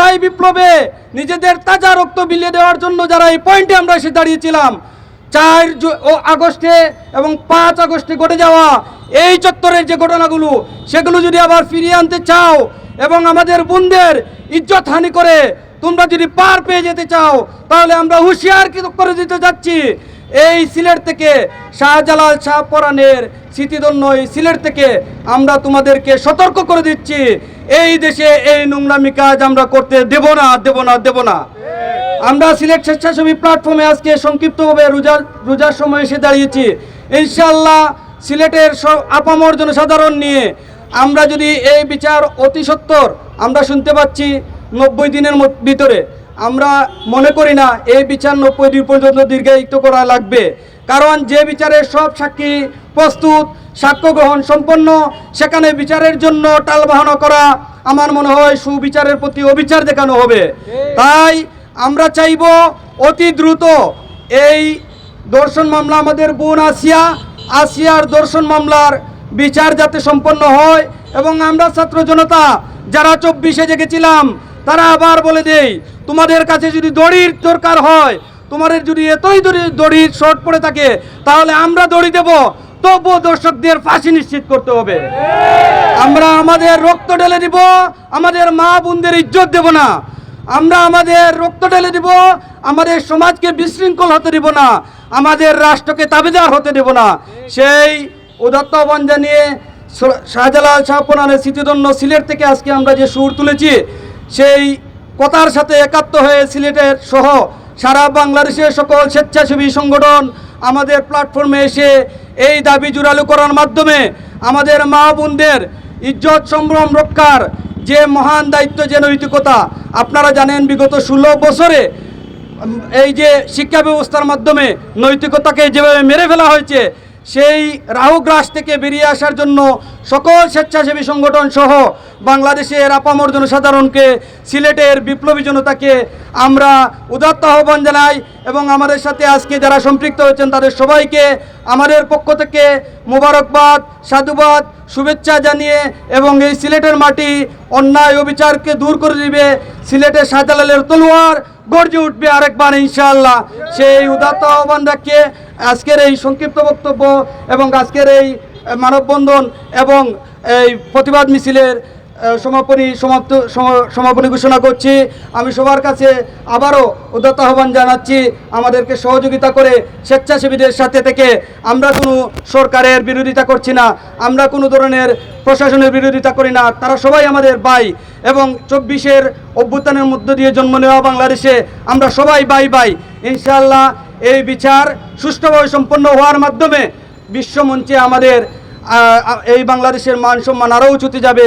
জুলাই বিপ্লবে নিজেদের তাজা রক্ত বিলিয়ে দেওয়ার জন্য যারা এই পয়েন্টে আমরা এসে দাঁড়িয়েছিলাম, চার ও আগস্টে এবং পাঁচ আগস্টে ঘটে যাওয়া এই চত্বরের যে ঘটনাগুলো, সেগুলো যদি আবার ফিরিয়ে আনতে চাও এবং আমাদের বোনদের ইজ্জত হানি করে তোমরা যদি পার পেয়ে যেতে চাও, তাহলে আমরা হুঁশিয়ার করে দিতে যাচ্ছি। এই সিলেট থেকে শাহজালাল শাহ পরাণের স্মৃতিধন্য এই সিলেট থেকে আমরা তোমাদেরকে সতর্ক করে দিচ্ছি। এই দেশে এই নোংরামি কাজ আমরা করতে দেব না দেব না দেব না। আমরা সিলেট স্বেচ্ছাসেবী প্ল্যাটফর্মে আজকে সংক্ষিপ্তভাবে রোজার রোজার সময় এসে দাঁড়িয়েছি। ইনশাল্লাহ সিলেটের আপামর জনসাধারণ নিয়ে আমরা যদি এই বিচার অতি সত্বর আমরা শুনতে পাচ্ছি নব্বই দিনের ভিতরে। আমরা মনে করি না এই বিচার নব্বই দিন পর্যন্ত দীর্ঘায়িত করা লাগবে। কারণ যে বিচারের সব সাক্ষী প্রস্তুত সাক্ষ্য গ্রহণ সম্পন্ন সেখানে বিচারের জন্য টালবাহানা করা আমার মনে হয় সুবিচারের প্রতি অবিচার দেখানো হবে। তাই আমরা চাইব অতি দ্রুত এই দর্শন মামলা আমাদের বোন আসিয়া আসিয়ার দর্শন মামলার বিচার যাতে সম্পন্ন হয় এবং আমরা ছাত্র জনতা যারা চব্বিশে জেগেছিলাম তারা আবার বলে দেই, তোমাদের কাছে যদি দড়ির দরকার হয়, তোমাদের যদি এতই দড়ি দড়ির শর্ট পড়ে থাকে, তাহলে আমরা দড়ি দেব। তবুও দর্শকদের ফাঁসি নিশ্চিত করতে হবে। আমরা আমাদের রক্ত ঢেলে দিব, আমাদের মা বোনদের ইজ্জত দেব না। আমরা আমাদের রক্ত ঢেলে দিব, আমাদের সমাজকে বিশৃঙ্খল হতে দিব না, আমাদের রাষ্ট্রকে তাবেদার হতে দেব না। সেই উদাত্ত আহ্বান জানিয়ে শাহজালাল শাহপনানের স্মৃতিদন্য সিলেট থেকে আজকে আমরা যে সুর তুলেছি সেই কথার সাথে একাত্ম হয়ে সিলেটের সহ সারা বাংলাদেশের সকল স্বেচ্ছাসেবী সংগঠন আমাদের প্ল্যাটফর্মে এসে এই দাবি জোরালো করার মাধ্যমে আমাদের মা বোনদের ইজ্জত, সম্ভ্রম রক্ষার যে মহান দায়িত্ব যে নৈতিকতা, আপনারা জানেন বিগত ষোলো বছরে এই যে শিক্ষা ব্যবস্থার মাধ্যমে নৈতিকতাকে যেভাবে মেরে ফেলা হয়েছে সেই রাহুগ্রাস থেকে বেরিয়ে আসার জন্য সকল স্বেচ্ছাসেবী সংগঠন সহ বাংলাদেশের আপামর জনসাধারণকে সিলেটের বিপ্লবী জনতাকে আমরা উদাত্ত আহ্বান জানাই এবং আমাদের সাথে আজকে যারা সম্পৃক্ত হয়েছেন তাদের সবাইকে আমাদের পক্ষ থেকে মোবারকবাদ, সাধুবাদ, শুভেচ্ছা জানিয়ে এবং এই সিলেটের মাটি অন্যায় অবিচারকে দূর করে দিবে সিলেটের শাহজালালের তলোয়ার গর্জে উঠবে আরেকবার ইনশাআল্লাহ। সেই উদাত্ত আহ্বান রাখিয়ে আজকের এই সংক্ষিপ্ত বক্তব্য এবং আজকের এই মানববন্ধন এবং এই প্রতিবাদ মিছিলের সমাপনী, সমাপ্ত, সম- সমাপনী ঘোষণা করছি। আমি সবার কাছে আবারও উদাত্ত আহ্বান জানাচ্ছি আমাদেরকে সহযোগিতা করে স্বেচ্ছাসেবীদের সাথে থেকে। আমরা কোনো সরকারের বিরোধিতা করছি না, আমরা কোনো ধরনের প্রশাসনের বিরোধিতা করি না। তারা সবাই আমাদের ভাই এবং চব্বিশের অভ্যুত্থানের মধ্য দিয়ে জন্ম নেওয়া বাংলাদেশে আমরা সবাই বাই বাই ইনশাআল্লাহ এই বিচার সুষ্ঠুভাবে সম্পন্ন হওয়ার মাধ্যমে বিশ্বমঞ্চে আমাদের এই বাংলাদেশের মান সম্মান আরও উঁচুতে যাবে।